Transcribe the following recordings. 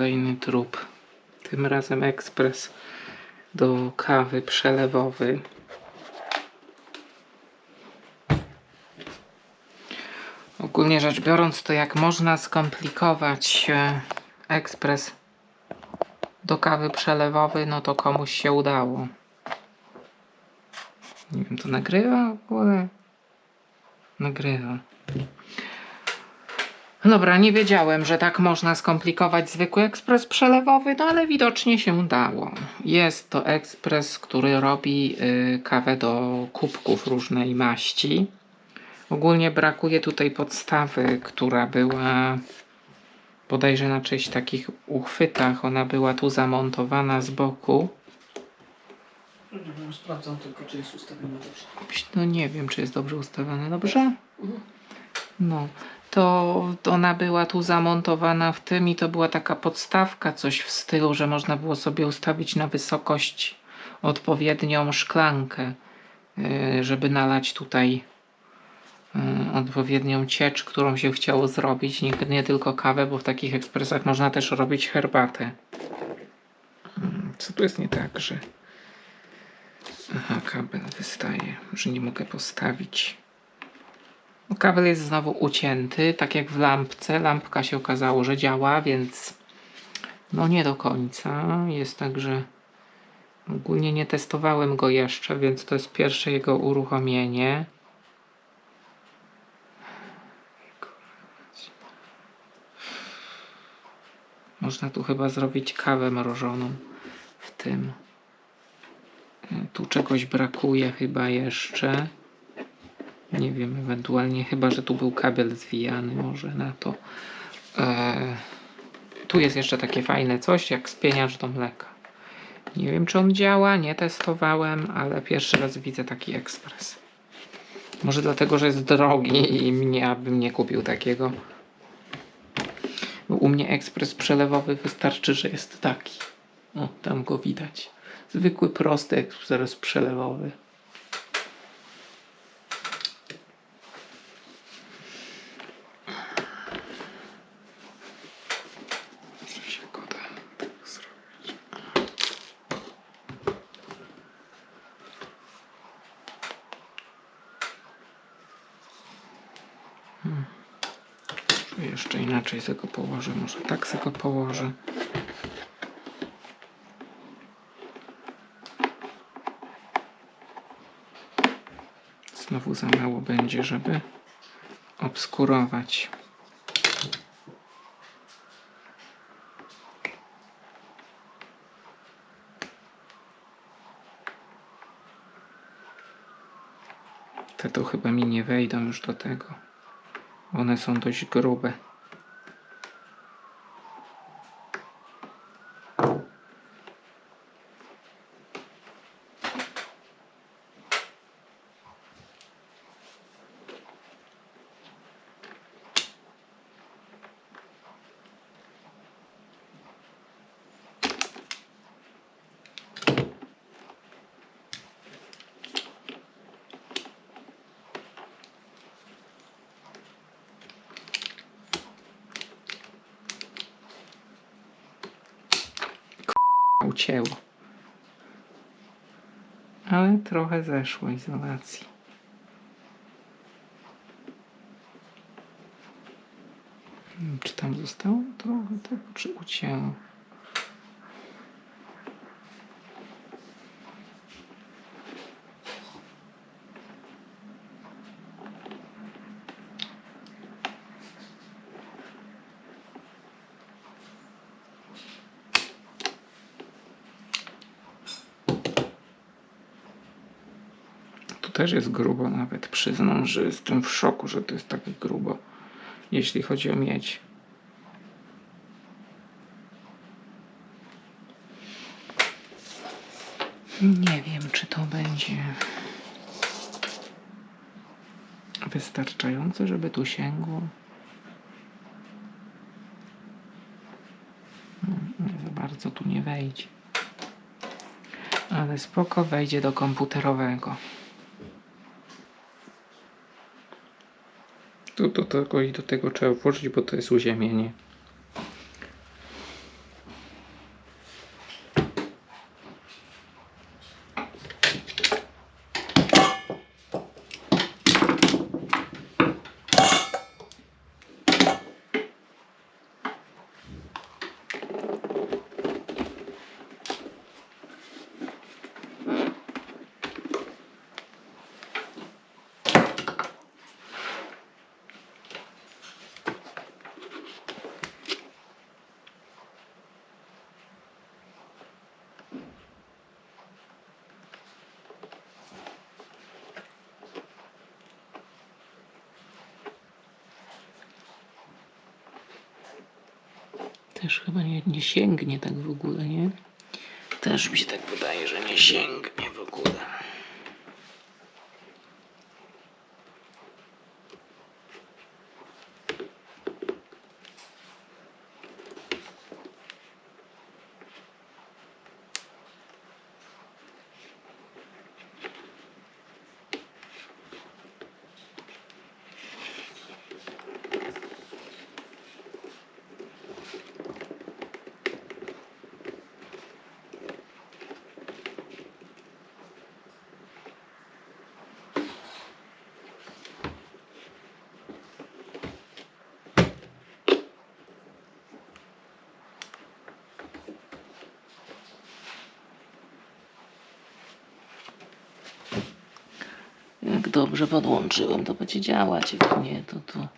kolejny trup. Tym razem ekspres do kawy przelewowy. Ogólnie rzecz biorąc, to jak można skomplikować e, ekspres do kawy przelewowy, no to komuś się udało. Nie wiem, to nagrywa w ogóle? Nagrywa. Dobra, nie wiedziałem, że tak można skomplikować zwykły ekspres przelewowy, no ale widocznie się dało. Jest to ekspres, który robi y, kawę do kubków różnej maści. Ogólnie brakuje tutaj podstawy, która była bodajże na czyichś takich uchwytach. Ona była tu zamontowana z boku. Wiem, sprawdzam tylko, czy jest ustawione dobrze. No nie wiem, czy jest dobrze ustawione. Dobrze? No, to ona była tu zamontowana w tym i to była taka podstawka, coś w stylu, że można było sobie ustawić na wysokość odpowiednią szklankę, yy, żeby nalać tutaj yy, odpowiednią ciecz, którą się chciało zrobić. Nie, nie tylko kawę, bo w takich ekspresach można też robić herbatę. Mm, Co tu jest nie tak, że... Aha, kabel wystaje, że nie mogę postawić. Kabel jest znowu ucięty, tak jak w lampce. Lampka się okazało, że działa, więc no nie do końca. Jest tak, że ogólnie nie testowałem go jeszcze, więc to jest pierwsze jego uruchomienie. Można tu chyba zrobić kawę mrożoną w tym. E, Tu czegoś brakuje chyba jeszcze. Nie wiem, ewentualnie chyba, że tu był kabel zwijany może na to. Eee, tu jest jeszcze takie fajne coś jak spieniacz do mleka. Nie wiem, czy on działa, nie testowałem, ale pierwszy raz widzę taki ekspres. Może dlatego, że jest drogi i mnie, abym nie kupił takiego. Bo u mnie ekspres przelewowy wystarczy, że jest taki. O, tam go widać. Zwykły, prosty ekspres przelewowy. Może się go da tak zrobić. Hmm. Jeszcze inaczej sobie go położę. Może tak sobie go położę. Znowu za mało będzie, żeby obskurować. Te to chyba mi nie wejdą już do tego. One są dość grube. Ucięło. Ale trochę zeszło izolacji. Czy tam zostało trochę tego, czy ucięło? Też jest grubo nawet. Przyznam, że jestem w szoku, że to jest tak grubo, jeśli chodzi o miedź. Nie wiem, czy to będzie wystarczające, żeby tu sięgło. Hmm, Nie za bardzo tu nie wejdzie. Ale spoko wejdzie do komputerowego. Tu do tego i do tego trzeba włożyć, bo to jest uziemienie. Też chyba nie, nie sięgnie tak w ogóle, nie? Też mi się tak wydaje, że nie sięgnie dobrze podłączyłem, to będzie działać. Nie, to to,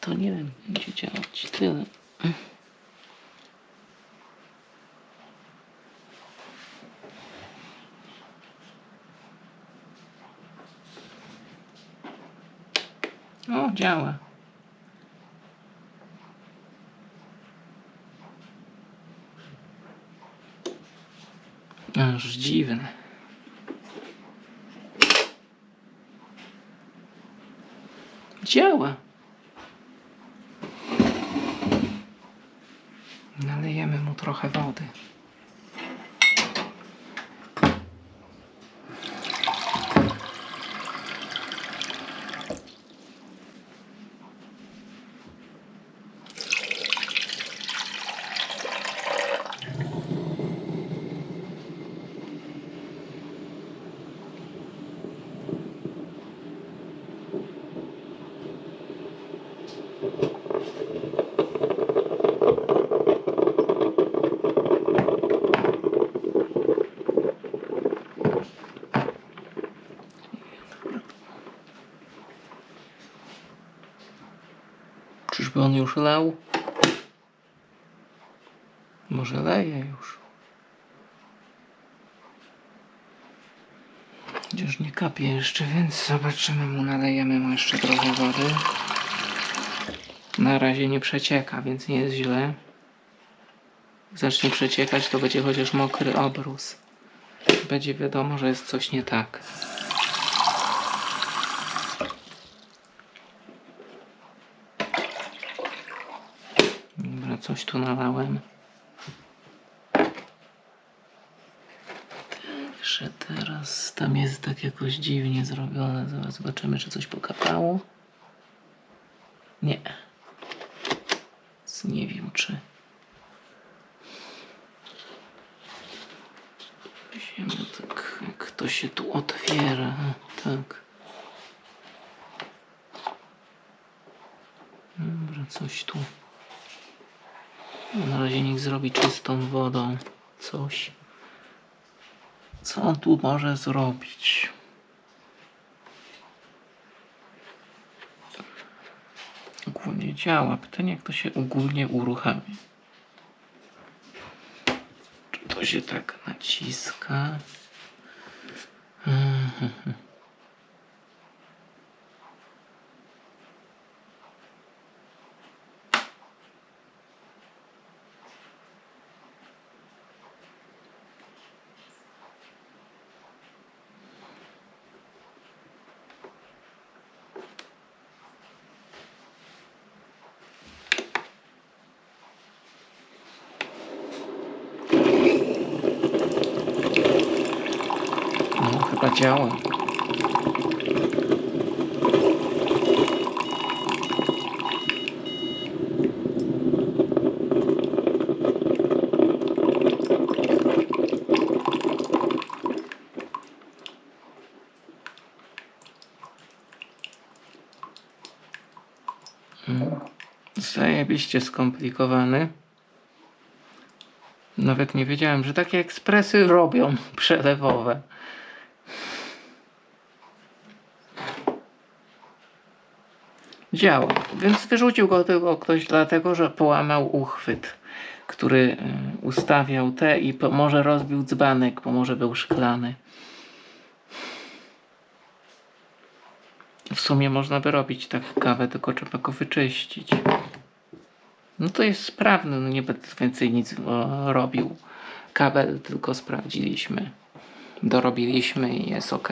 to nie wiem, będzie działać. Tyle. O, działa. Aż dziwne. Działa. Nalejemy mu trochę wody. Już lał? Może leje już. Chociaż nie kapie jeszcze, więc zobaczymy mu, nalejemy mu jeszcze trochę wody. Na razie nie przecieka, więc nie jest źle. Jak zacznie przeciekać, to będzie chociaż mokry obrus. Będzie wiadomo, że jest coś nie tak. Dobra, coś tu nalałem. Także teraz tam jest tak jakoś dziwnie zrobione. Zaraz zobaczymy, czy coś pokapało. Nie. Więc nie wiem, czy. Weźmiemy tak, jak to się tu otwiera. Tak. Dobra, coś tu. Na razie niech zrobi czystą wodą coś. Co on tu może zrobić? Ogólnie działa. Pytanie, jak to się ogólnie uruchamia. Czy to się tak naciska? Mhm. No, chyba działa. Mm. Zajebiście skomplikowany. Nawet nie wiedziałem, że takie ekspresy robią przelewowe. Działa. Więc wyrzucił go tylko ktoś dlatego, że połamał uchwyt, który y, ustawiał te i może rozbił dzbanek, bo może był szklany. W sumie można by robić tak kawę, tylko trzeba go wyczyścić. No to jest sprawny, no nie będę więcej nic robił. Kabel tylko sprawdziliśmy. Dorobiliśmy i jest ok.